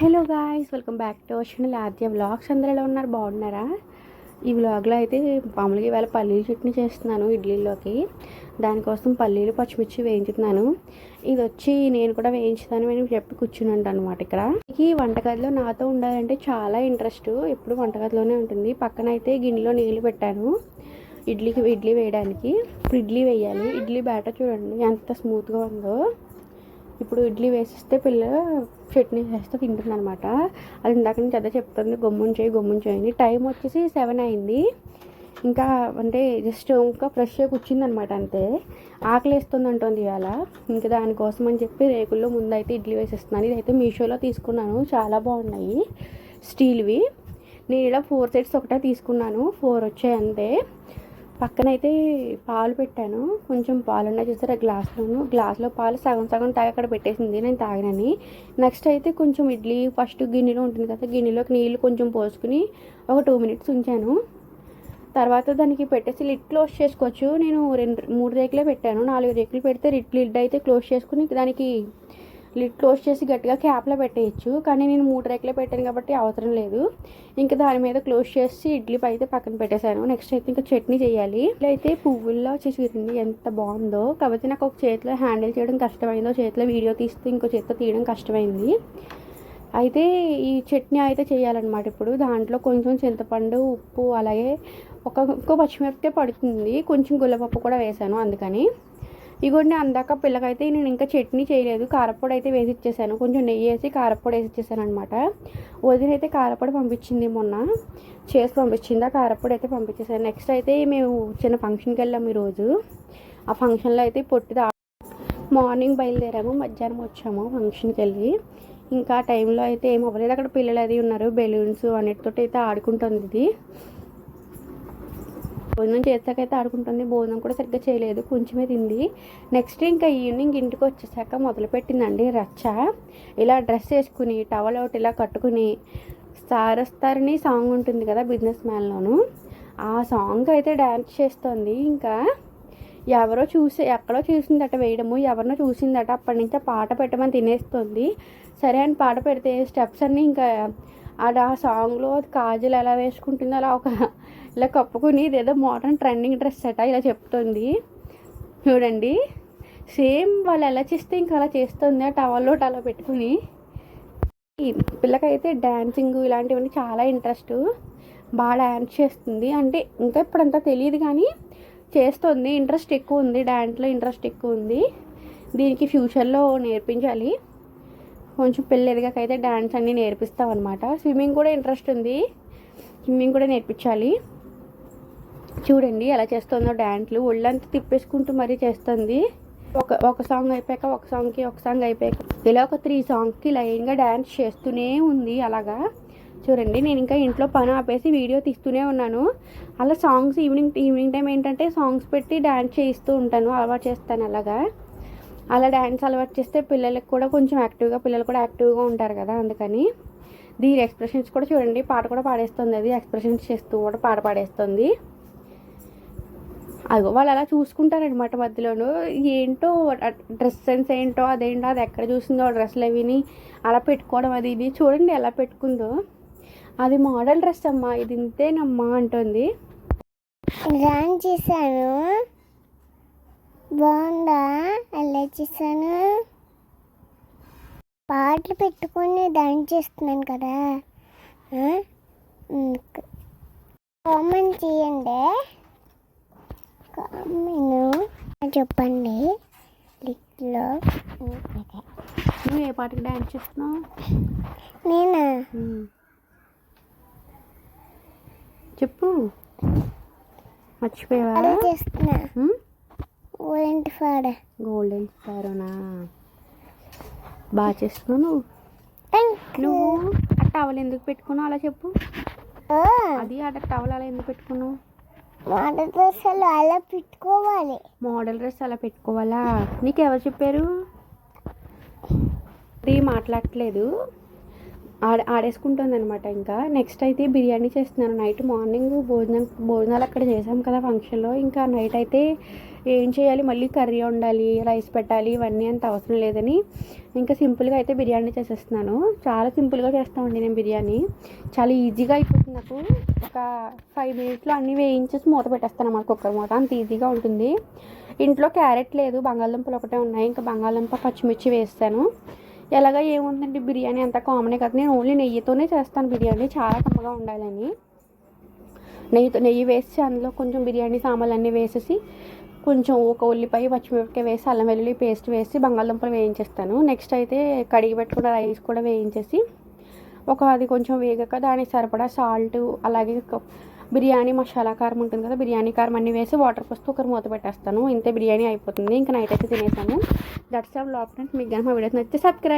Hello guys welcome back to our channel Aadya vlogs అందరూ ఎలా ఉన్నారు? బాగున్నారా? ఈ వ్లాగ్లో అయితే మామూలుగా ఇవాళ పల్లీల చట్నీ చేస్తున్నాను ఇడ్లీలోకి దానికోసం పల్లీలు పచ్చిమిర్చి వేయించుతున్నాను. ఇది వచ్చి నేను కూడా వేయించుతాను అని చెప్పి కూర్చున్నాను అనమాట ఇక్కడ. ఈ వంటగదిలో నాతో ఉండాలంటే చాలా ఇంట్రెస్ట్ ఎప్పుడు వంటగదిలోనే ఉంటుంది. పక్కన అయితే గిన్నెలో నీళ్ళు పెట్టాను. ఇడ్లీకి ఇడ్లీ వేయడానికి. ఇప్పుడు ఇడ్లీ వేయాలి. ఇడ్లీ బ్యాటర్ చూడండి ఎంత స్మూత్గా ఉందో. ఇప్పుడు ఇడ్లీ వేసిస్తే పిల్ల చట్నీ చేస్తూ తింటుందనమాట అది ఇందాక నుంచి అదే చెప్తుంది గమ్మున చేయి గమ్మున చేయని టైం వచ్చేసి సెవెన్ అయింది. ఇంకా అంటే జస్ట్ ఇంకా ఫ్రెష్గా కూర్చుందనమాట అంతే. ఆకలి వేస్తుంది అంటుంది ఇవాళ. ఇంకా దానికోసం అని చెప్పి రేకుల్లో ముందైతే ఇడ్లీ వేసేస్తున్నాను. ఇదైతే మీషోలో తీసుకున్నాను. చాలా బాగున్నాయి స్టీల్వి. నేను ఇలా ఫోర్ సెట్స్ ఒకటే తీసుకున్నాను. ఫోర్ వచ్చాయి అంతే. పక్కనైతే పాలు పెట్టాను. కొంచెం పాలు ఉన్నాయి చూసారా గ్లాస్లోను. గ్లాస్లో పాలు సగం సగం తాగి అక్కడ పెట్టేసింది నేను తాగినని. నెక్స్ట్ అయితే కొంచెం ఇడ్లీ ఫస్ట్ గిన్నెలో ఉంటుంది కదా గిన్నెలోకి నీళ్ళు కొంచెం పోసుకుని ఒక టూ మినిట్స్ ఉంచాను. తర్వాత దానికి పెట్టేసి లిడ్ క్లోజ్ చేసుకోవచ్చు. నేను రెండు మూడు రేకులే పెట్టాను. నాలుగు రేకులు పెడితే లిడ్ లిడ్ అయితే క్లోజ్ చేసుకుని దానికి లిడ్ క్లోజ్ చేసి గట్టిగా క్యాప్లో పెట్టేయచ్చు. కానీ నేను మూడు రేకులే పెట్టాను కాబట్టి అవసరం లేదు. ఇంకా దాని మీద క్లోజ్ చేసి ఇడ్లీ అయితే పక్కన పెట్టేశాను. నెక్స్ట్ అయితే ఇంకా చట్నీ చేయాలి. ఇట్లా అయితే పువ్వుల్లో చూసింది ఎంత బాగుందో. కాకపోతే నాకు ఒక చేతిలో హ్యాండిల్ చేయడం కష్టమైందో చేతిలో వీడియో తీస్తే ఇంకో చేతితో తీయడం కష్టమైంది. అయితే ఈ చట్నీ అయితే చేయాలన్నమాట ఇప్పుడు. దాంట్లో కొంచెం చింతపండు ఉప్పు అలాగే ఒక ఇంకో పచ్చిమిరపకాయ పడుతుంది. కొంచెం గుల్లపప్పు కూడా వేసాను అందుకని. ఇగోండి అందాక పిల్లకైతే నేను ఇంకా చట్నీ చేయలేదు కారపొడి అయితే వేసి ఇచ్చేసాను కొంచెం నెయ్యి వేసి కారపొడి వేసి ఇచ్చేసాను అనమాట వదిన అయితే కారపొడి పంపించింది మొన్న. చేసి పంపించింది ఆ కారపొడి అయితే పంపించేసాను. నెక్స్ట్ అయితే మేము చిన్న ఫంక్షన్కి వెళ్ళాము ఈరోజు. ఆ ఫంక్షన్లో అయితే పొట్టిది మార్నింగ్ బయలుదేరాము మధ్యాహ్నం వచ్చాము ఫంక్షన్కి వెళ్ళి. ఇంకా టైంలో అయితే ఏం అవ్వలేదు. అక్కడ పిల్లలు అది ఉన్నారు బెలూన్స్ అన్నిటితో అయితే ఆడుకుంటుంది ఇది. భోజనం చేసాకైతే ఆడుకుంటుంది. భోజనం కూడా సరిగ్గా చేయలేదు. కొంచెమే తింది. నెక్స్ట్ ఇంకా ఈవినింగ్ ఇంటికి వచ్చేసాక మొదలుపెట్టిందండి రచ్చ. ఇలా డ్రెస్ వేసుకుని టవల్ ఒకటి ఇలా కట్టుకుని సారస్తారని సాంగ్ ఉంటుంది కదా బిజినెస్ మ్యాన్లోను ఆ సాంగ్ అయితే డ్యాన్స్ చేస్తుంది. ఇంకా ఎవరో చూసి ఎక్కడో చూసిందట వేయడము. ఎవరినో చూసిందట అప్పటి నుంచి పాట పెట్టమని తినేస్తుంది. సరే అని పాట పెడితే స్టెప్స్ అన్నీ ఇంకా అది ఆ సాంగ్లో అది కాజల్ ఎలా వేసుకుంటుందో అలా ఒక ఇలా కప్పుకుని ఇదేదో మోడర్న్ ట్రెండింగ్ డ్రెస్ అట ఇలా చెప్తుంది. చూడండి. సేమ్ వాళ్ళు ఎలా చేస్తే ఇంకా అలా చేస్తుంది ఆ టవల్లో అలా పెట్టుకుని. పిల్లకైతే డ్యాన్సింగ్ ఇలాంటివన్నీ చాలా ఇంట్రెస్ట్ బాగా డ్యాన్స్ చేస్తుంది. అంటే ఇంకా ఇప్పుడంతా తెలియదు కానీ చేస్తుంది. ఇంట్రెస్ట్ ఎక్కువ ఉంది. డ్యాన్స్లో ఇంట్రెస్ట్ ఎక్కువ ఉంది. దీనికి ఫ్యూచర్లో నేర్పించాలి. కొంచెం పిల్ల ఎదిగాకైతే డ్యాన్స్ అన్నీ నేర్పిస్తాం అనమాట స్విమ్మింగ్ కూడా ఇంట్రెస్ట్ ఉంది. స్విమ్మింగ్ కూడా నేర్పించాలి. చూడండి ఎలా చేస్తుందో డ్యాన్స్లు ఒళ్ళంతా తిప్పేసుకుంటూ మరీ చేస్తుంది. ఒక ఒక సాంగ్ అయిపోయాక ఒక సాంగ్కి ఒక సాంగ్ అయిపోయాక. ఇలా ఒక త్రీ సాంగ్కి లైన్గా డ్యాన్స్ చేస్తూనే ఉంది అలాగా. చూడండి నేను ఇంకా ఇంట్లో పని ఆపేసి వీడియో తీస్తూనే ఉన్నాను. అలా సాంగ్స్ ఈవినింగ్ ఈవినింగ్ టైం ఏంటంటే సాంగ్స్ పెట్టి డ్యాన్స్ చేయిస్తూ ఉంటాను అలవాటు చేస్తాను అలాగా. అలా డ్యాన్స్ అలవాటు చేస్తే పిల్లలకు కూడా కొంచెం యాక్టివ్గా పిల్లలు కూడా యాక్టివ్గా ఉంటారు కదా అందుకని. దీని ఎక్స్ప్రెషన్స్ కూడా చూడండి పాట కూడా పాడేస్తుంది అది ఎక్స్ప్రెషన్స్ చేస్తూ కూడా పాట పాడేస్తుంది. అదిగో వాళ్ళు అలా చూసుకుంటారనమాట మధ్యలోనూ. ఏంటో డ్రెస్ సెన్స్ ఏంటో అదేంటో అది ఎక్కడ చూసిందో డ్రెస్సులు అవిని అలా పెట్టుకోవడం అది ఇది చూడండి ఎలా పెట్టుకుందో. అది మోడల్ డ్రెస్ అమ్మా ఇది ఇంతేనమ్మా అంటుంది. డ్రాయింగ్ చేశాను. బాగుందా? అలా చేశాను. పాటలు పెట్టుకొని డాన్స్ చేస్తున్నాను కదా. కామెంట్ చేయండి. కామెంట్ చెప్పండి. లిక్లో. నువ్వు ఏ పాటకి డ్యాన్స్ చేస్తున్నావు? నేనా. చెప్పు. మర్చిపోయావా? చేస్తున్నా. ఓరెంట్ ఫాడ గోల్డెన్ స్పారోనా బాగా చేస్తున్నావు నువ్వు? నువ్వు ఆ టవల్ ఎందుకు పెట్టుకున్నావు? అలా చెప్పు. అది ఆ టవల్ అలా ఎందుకు పెట్టుకున్నావు? మాట దోశలు అలా పెట్టుకోవాలి. మోడల్ డ్రెస్ అలా పెట్టుకోవాలా? నీకు ఎవరు చెప్పారు మాట్లాడట్లేదు. ఆడ ఆడేసుకుంటుంది అనమాట ఇంకా. నెక్స్ట్ అయితే బిర్యానీ చేస్తున్నాను. నైట్ మార్నింగ్ భోజనం భోజనాలు అక్కడ చేసాం కదా ఫంక్షన్లో ఇంకా నైట్ అయితే ఏం చేయాలి? మళ్ళీ కర్రీ వండాలి రైస్ పెట్టాలి ఇవన్నీ అంత అవసరం లేదని. ఇంకా సింపుల్గా అయితే బిర్యానీ చేసేస్తున్నాను. చాలా సింపుల్గా చేస్తామండి నేను బిర్యానీ. చాలా ఈజీగా అయిపోతుంది నాకు. ఒక ఫైవ్ మినిట్స్లో అన్నీ వేయించేసి మూత పెట్టేస్తాను అన్నమాట కుక్కర్ మూత. అంత ఈజీగా ఉంటుంది. ఇంట్లో క్యారెట్ లేదు బంగాళదుంపలు ఒకటే ఉన్నాయి. ఇంకా బంగాళదుంప పచ్చిమిర్చి వేస్తాను. ఎలాగ ఏముందండి బిర్యానీ అంత కామనే కదా నేను ఓన్లీ నెయ్యితోనే చేస్తాను బిర్యానీ చాలా కమ్మగా ఉండాలని. నెయ్యితో నెయ్యి వేసి అందులో కొంచెం బిర్యానీ సామాన్లు అన్నీ వేసేసి కొంచెం ఒక ఉల్లిపాయ పచ్చిమిరపకాయ వేసి అల్లం వెల్లుల్లి పేస్ట్ వేసి బంగాళదుంపలు వేయించేస్తాను. నెక్స్ట్ అయితే కడిగి పెట్టుకున్న రైస్ కూడా వేయించేసి ఒక అది కొంచెం వేగాక దానికి సరిపడా సాల్ట్ అలాగే బిర్యానీ మసాలా కారం ఉంటుంది కదా బిర్యానీ కారం అన్నీ వేసి వాటర్ పోస్తూ ఒకరు మూత పెట్టేస్తాను. ఇంతే బిర్యానీ అయిపోతుంది. ఇంకా నైట్ అయితే తినేసాను దట్స్ ఆఫ్ లాప్ మీకు కానీ మా వీడియోస్ నచ్చితే సబ్స్క్రైబ్